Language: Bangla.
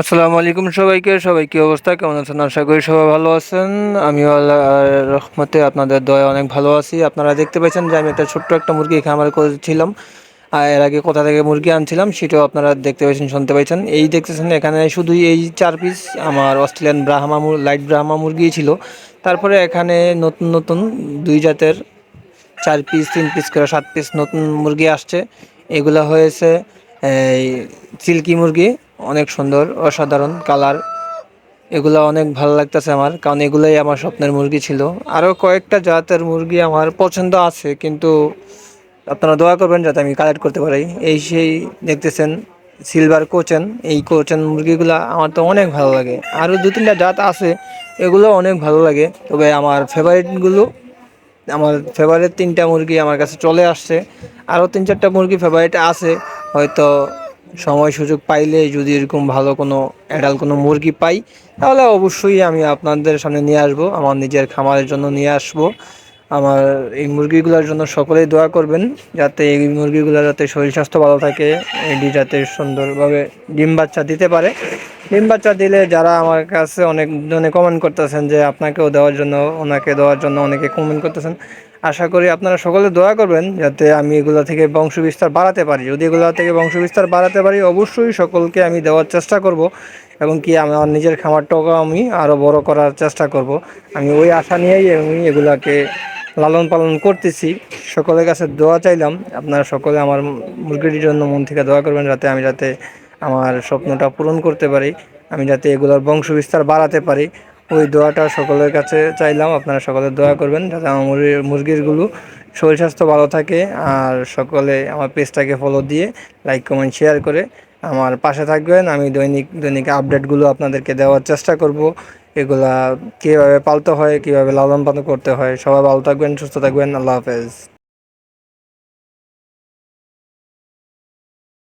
আসসালামু আলাইকুম সবাইকে, সবাই কি অবস্থা? কেমন আছেন? আশা করি সবাই ভালো আছেন। আমিও আল্লাহর রহমতে আপনাদের দয়া অনেক ভালো আছি। আপনারা দেখতে পাচ্ছেন যে আমি একটা ছোট্ট একটা মুরগি খামার করেছিলাম। আর এর আগে কোথা থেকে মুরগি আনছিলাম সেটাও আপনারা দেখতে পাচ্ছেন, শুনতে পাচ্ছেন। এই দেখতেছেন এখানে শুধুই এই চার পিস আমার অস্ট্রেলিয়ান ব্রাহ্মা লাইট ব্রাহ্মা মুরগি ছিল। তারপরে এখানে নতুন নতুন দুই জাতের চার পিস তিন পিস করে সাত পিস নতুন মুরগি আসছে। এগুলা হয়েছে এই সিল্কি মুরগি অনেক সুন্দর, অসাধারণ কালার। এগুলো অনেক ভালো লাগতেছে আমার, কারণ এগুলোই আমার স্বপ্নের মুরগি ছিল। আরও কয়েকটা জাতের মুরগি আমার পছন্দ আছে, কিন্তু আপনারা দোয়া করবেন যাতে আমি কালেক্ট করতে পারি। এই সেই দেখতেছেন সিলভার কোচেন এই কোচেন মুরগিগুলো আমার তো অনেক ভালো লাগে। আরও দু তিনটা জাত আছে, এগুলো অনেক ভালো লাগে। তবে আমার ফেভারিটগুলো আমার ফেভারিট তিনটা মুরগি আমার কাছে চলে আসছে। আরও তিন চারটা মুরগি ফেভারিট আছে, হয়তো সময় সুযোগ পাইলে যদি এরকম ভালো কোনো অ্যাডাল কোনো মুরগি পাই, তাহলে অবশ্যই আমি আপনাদের সামনে নিয়ে আসব, আমার নিজের খামারের জন্য নিয়ে আসব। আমার এই মুরগিগুলোর জন্য সকলেই দোয়া করবেন, যাতে এই মুরগিগুলো যাতে শরীর স্বাস্থ্য ভালো থাকে, এটি যাতে সুন্দরভাবে ডিম বাচ্চা দিতে পারে। ডিম বাচ্চা দিলে যারা আমার কাছে অনেক জনে কমেন্ট করতেছেন যে আপনাকেও দেওয়ার জন্য, ওনাকে দেওয়ার জন্য অনেকে কমেন্ট করতেছেন। আশা করি আপনারা সকলে দোয়া করবেন যাতে আমি এগুলো থেকে বংশ বিস্তার বাড়াতে পারি। যদি এগুলো থেকে বংশ বিস্তার বাড়াতে পারি, অবশ্যই সকলকে আমি দেওয়ার চেষ্টা করব এবং কি আমার নিজের খামারটাকে আমি আরও বড় করার চেষ্টা করব। আমি ওই আশা নিয়েই আমি এগুলাকে লালন পালন করতেছি। সকলের কাছে দোয়া চাইলাম। আপনারা সকলে আমার মুরগিটির জন্য মন থেকে দোয়া করবেন যাতে আমি যাতে আমার স্বপ্নটা পূরণ করতে পারি। আমি যাতে এগুলোর বংশ বিস্তার বাড়াতে পারি। ওই দোয়াটা সকলের কাছে চাইলাম, আপনারা সকলে দোয়া করবেন যাতে আমার মুরগির মুরগিরগুলো শরীর স্বাস্থ্য ভালো থাকে। আর সকলে আমার পেজটাকে ফলো দিয়ে লাইক কমেন্ট শেয়ার করে আমার পাশে থাকবেন। আমি দৈনিক দৈনিক আপডেটগুলো আপনাদেরকে দেওয়ার চেষ্টা করব। এগুলা কীভাবে পালতে হয়, কীভাবে লালন পালন করতে হয়, সবাই ভালো থাকবেন, সুস্থ থাকবেন। আল্লাহ হাফেজ।